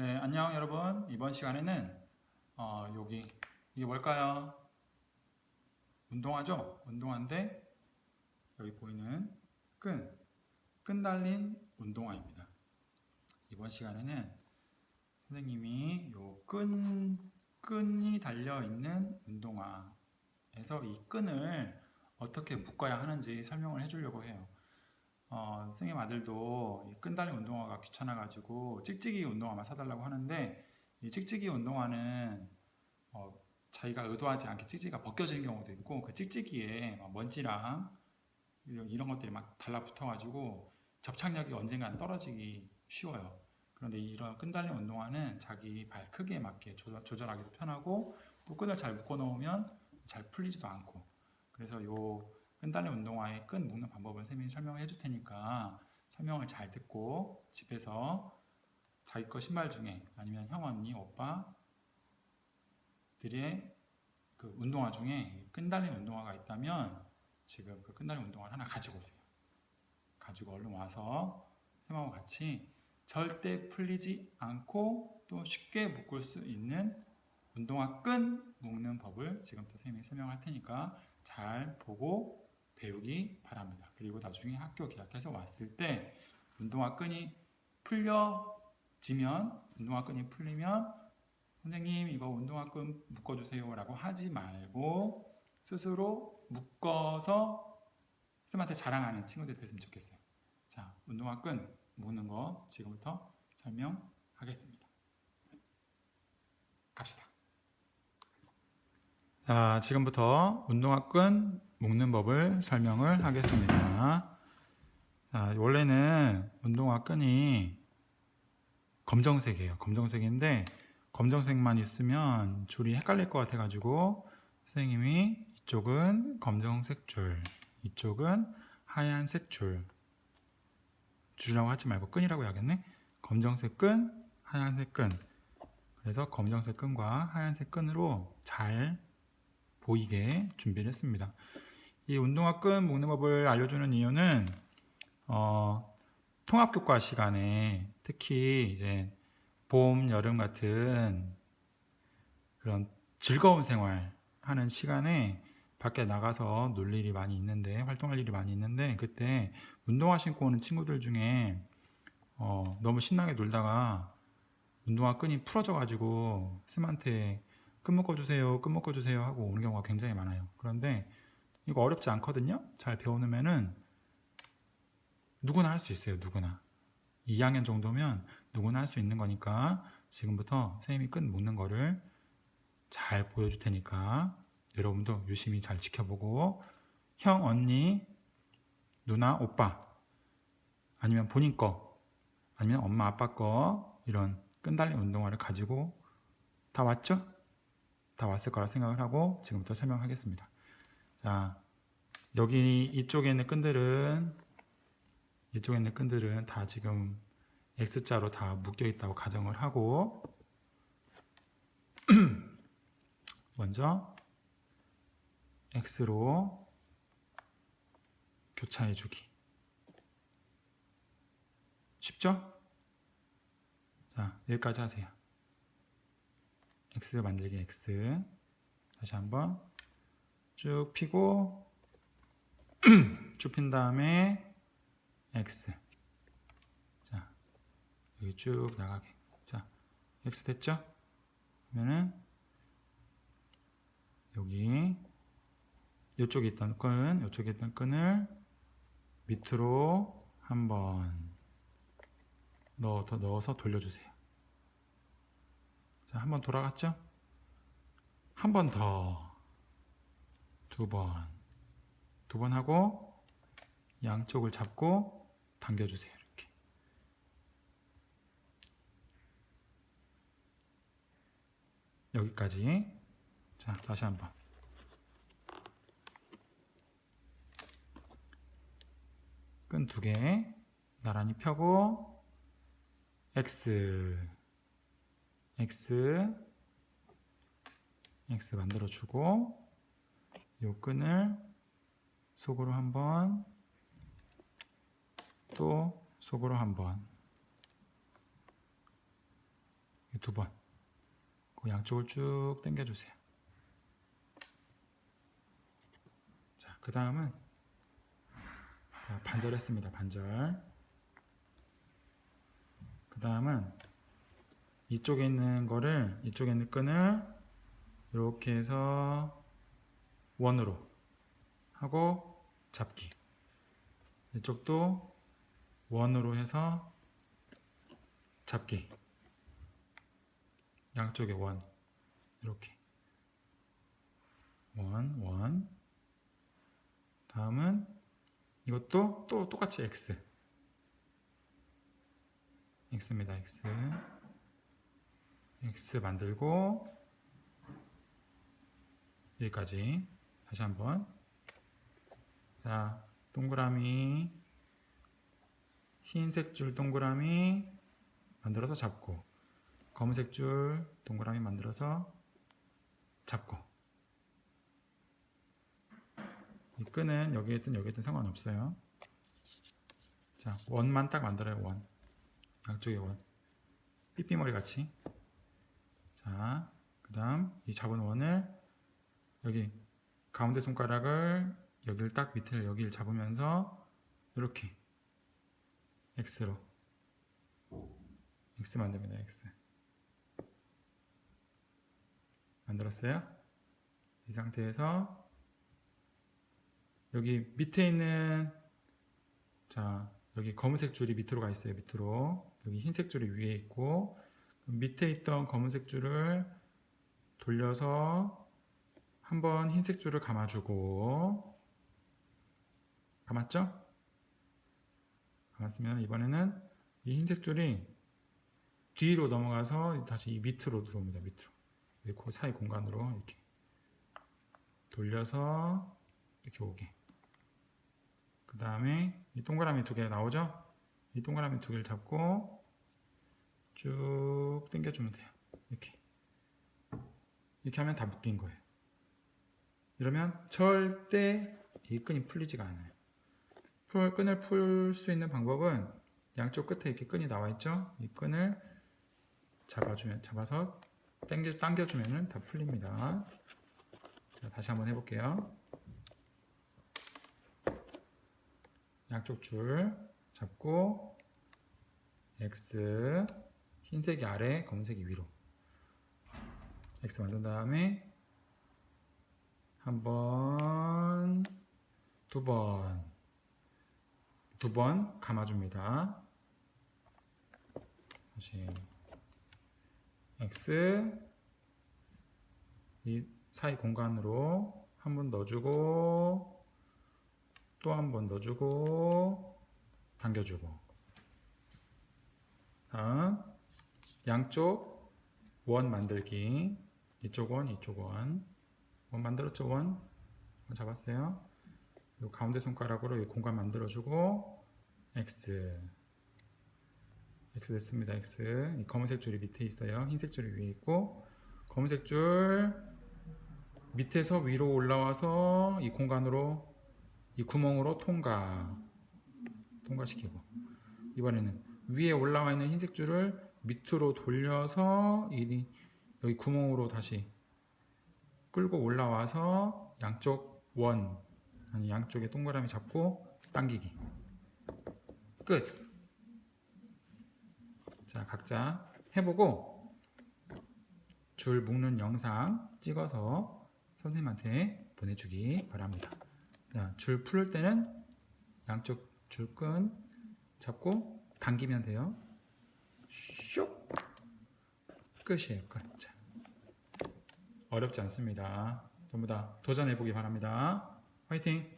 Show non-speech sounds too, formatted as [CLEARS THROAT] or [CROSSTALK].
네, 안녕 여러분. 이번 시간에는 어, 여기 이게 뭘까요? 운동화죠? 운동화인데 여기 보이는 끈, 끈 달린 운동화입니다. 이번 시간에는 선생님이 요 끈, 끈이 달려 있는 운동화에서 이 끈을 어떻게 묶어야 하는지 설명을 해주려고 해요. 어, 선생님 아들도 이끈 달린 운동화가 귀찮아가지고 찍찍이 운동화만 사달라고 하는데 이 찍찍이 운동화는 어, 자기가 의도하지 않게 찍찍이가 벗겨지는 경우도 있고 그 찍찍이에 막 먼지랑 이런, 것들이 막 달라붙어가지고 접착력이 언젠가는 떨어지기 쉬워요. 그런데 이런 끈 달린 운동화는 자기 발 크기에 맞게 조절, 조절 하기도 편하고 또 끈을 잘 묶어 놓으면 잘 풀리지도 않고 그래서 요 끈달린 운동화의 끈 묶는 방법을 선생님이 설명을 해줄 테니까 설명을 잘 듣고 집에서 자기 거 신발 중에 아니면 형 언니 오빠 들의 그 운동화 중에 끈달린 운동화가 있다면 지금 그 끈달린 운동화를 하나 가지고 오세요. 가지고 얼른 와서 쌤하고 같이 절대 풀리지 않고 또 쉽게 묶을 수 있는 운동화 끈 묶는 법을 지금부터 선생님이 설명할 테니까 잘 보고 배우기 바랍니다. 그리고 나중에 학교 개학해서 왔을 때 운동화 끈이 풀려지면 운동화 끈이 풀리면 선생님 이거 운동화 끈 묶어주세요 라고 하지 말고 스스로 묶어서 쌤한테 자랑하는 친구들이 됐으면 좋겠어요. 자, 운동화 끈 묶는 거 지금부터 설명하겠습니다. 갑시다. 자, 지금부터 운동화 끈 묶는 법을 설명을 하겠습니다. 자, 원래는 운동화 끈이 검정색이에요. 검정색인데 검정색만 있으면 줄이 헷갈릴 것 같아가지고 선생님이 이쪽은 검정색 줄, 이쪽은 하얀색 줄. 줄이라고 하지 말고 끈이라고 해야겠네. 검정색 끈, 하얀색 끈. 그래서 검정색 끈과 하얀색 끈으로 잘 보이게 준비를 했습니다. 이 운동화 끈 묶는 법을 알려주는 이유는 어, 통합교과 시간에 특히 이제 봄, 여름 같은 그런 즐거운 생활 하는 시간에 밖에 나가서 놀 일이 많이 있는데 활동할 일이 많이 있는데 그때 운동화 신고 오는 친구들 중에 어, 너무 신나게 놀다가 운동화 끈이 풀어져 가지고 쌤한테 끈 묶어주세요, 끈 묶어주세요 하고 오는 경우가 굉장히 많아요. 그런데 이거 어렵지 않거든요. 잘 배워놓으면은 누구나 할 수 있어요. 누구나 2학년 정도면 누구나 할 수 있는 거니까 지금부터 선생님이 끈 묶는 거를 잘 보여줄 테니까 여러분도 유심히 잘 지켜보고 형, 언니, 누나, 오빠 아니면 본인 거 아니면 엄마, 아빠 거 이런 끈 달린 운동화를 가지고 다 왔죠? 다 왔을 거라 생각을 하고 지금부터 설명하겠습니다. 자, 여기 이쪽에 있는 끈들은 이쪽에 있는 끈들은 다 지금 X자로 다 묶여 있다고 가정을 하고 [CLEARS THROAT] 먼저 X로 교차해 주기. 쉽죠? 자, 여기까지 하세요. X 만들기 X. 다시 한번 쭉 피고 [CLEARS THROAT] 쭉핀 다음에 X. 자, 여기 쭉 나가게. 자, X 됐죠? 그러면은 여기 이쪽에 있던 끈, 이쪽에 있던 끈을 밑으로 한번 넣어 더 넣어서 돌려주세요. 자, 한번 돌아갔죠? 한 번 더. 두 번. 두 번 하고 양쪽을 잡고 당겨주세요. 이렇게. 여기까지. 자, 다시 한 번. 끈 두 개 나란히 펴고 X X X 만들어 주고 요 끈을 속으로 한번 또 속으로 한번 두 번. 그 양쪽을 쭉 당겨 주세요. 자, 그 다음은 자, 반절했습니다. 반절. 그 다음은 이쪽에 있는 거를 이쪽에 있는 끈을 이렇게 해서 원으로 하고 잡기. 이쪽도 원으로 해서 잡기. 양쪽에 원 이렇게 원, 원. 다음은 이것도 또 똑같이 X. X입니다. X. X 만들고 여기까지 다시 한번. 자 동그라미. 흰색 줄 동그라미 만들어서 잡고 검은색 줄 동그라미 만들어서 잡고. 이 끈은 여기에 있든 여기에 있든 상관없어요. 자 원만 딱 만들어요 원. 양쪽에 원. 삐삐머리 같이. 자, 그 다음 이 잡은 원을 여기 가운데 손가락을 여기를 딱 밑을 여기를 잡으면서 이렇게 X로 X 만듭니다. X 만들었어요? 이 상태에서 여기 밑에 있는 자 여기 검은색 줄이 밑으로 가 있어요. 밑으로 여기 흰색 줄이 위에 있고 밑에 있던 검은색 줄을 돌려서 한번 흰색 줄을 감아주고 감았죠? 감았으면 이번에는 이 흰색 줄이 뒤로 넘어가서 다시 이 밑으로 들어옵니다. 밑으로 이그 사이 공간으로 이렇게 돌려서 이렇게 오게 그 다음에 이 동그라미 두 개 나오죠? 이 동그라미 두 개를 잡고 쭉 당겨주면 돼요. 이렇게. 이렇게 하면 다 묶인 거예요. 이러면 절대 이 끈이 풀리지가 않아요. 풀, 끈을 풀 수 있는 방법은 양쪽 끝에 이렇게 끈이 나와 있죠? 이 끈을 잡아주면, 잡아서 당겨, 당겨주면 다 풀립니다. 자, 다시 한번 해볼게요. 양쪽 줄 잡고 X 흰색이 아래, 검은색이 위로. X 만든 다음에 한 번, 두 번, 두 번 감아줍니다. 다시. X. 이 사이 공간으로 한 번 넣어주고 또 한 번 넣어주고 당겨주고. 다음. 양쪽 원 만들기. 이쪽 원 이쪽 원 원 만들었죠 원? 원 잡았어요. 이 가운데 손가락으로 이 공간 만들어주고 X. X 됐습니다 X. 이 검은색 줄이 밑에 있어요. 흰색 줄이 위에 있고 검은색 줄 밑에서 위로 올라와서 이 공간으로 이 구멍으로 통과. 통과시키고. 이번에는 위에 올라와 있는 흰색 줄을 밑으로 돌려서 이 여기 구멍으로 다시 끌고 올라와서 양쪽 원 양쪽에 동그라미 잡고 당기기 끝. 자 각자 해보고 줄 묶는 영상 찍어서 선생님한테 보내주기 바랍니다. 자, 줄 풀 때는 양쪽 줄끈 잡고 당기면 돼요. 슉 끝이에요. 끝. 자, 어렵지 않습니다. 전부 다 도전해 보기 바랍니다. 화이팅!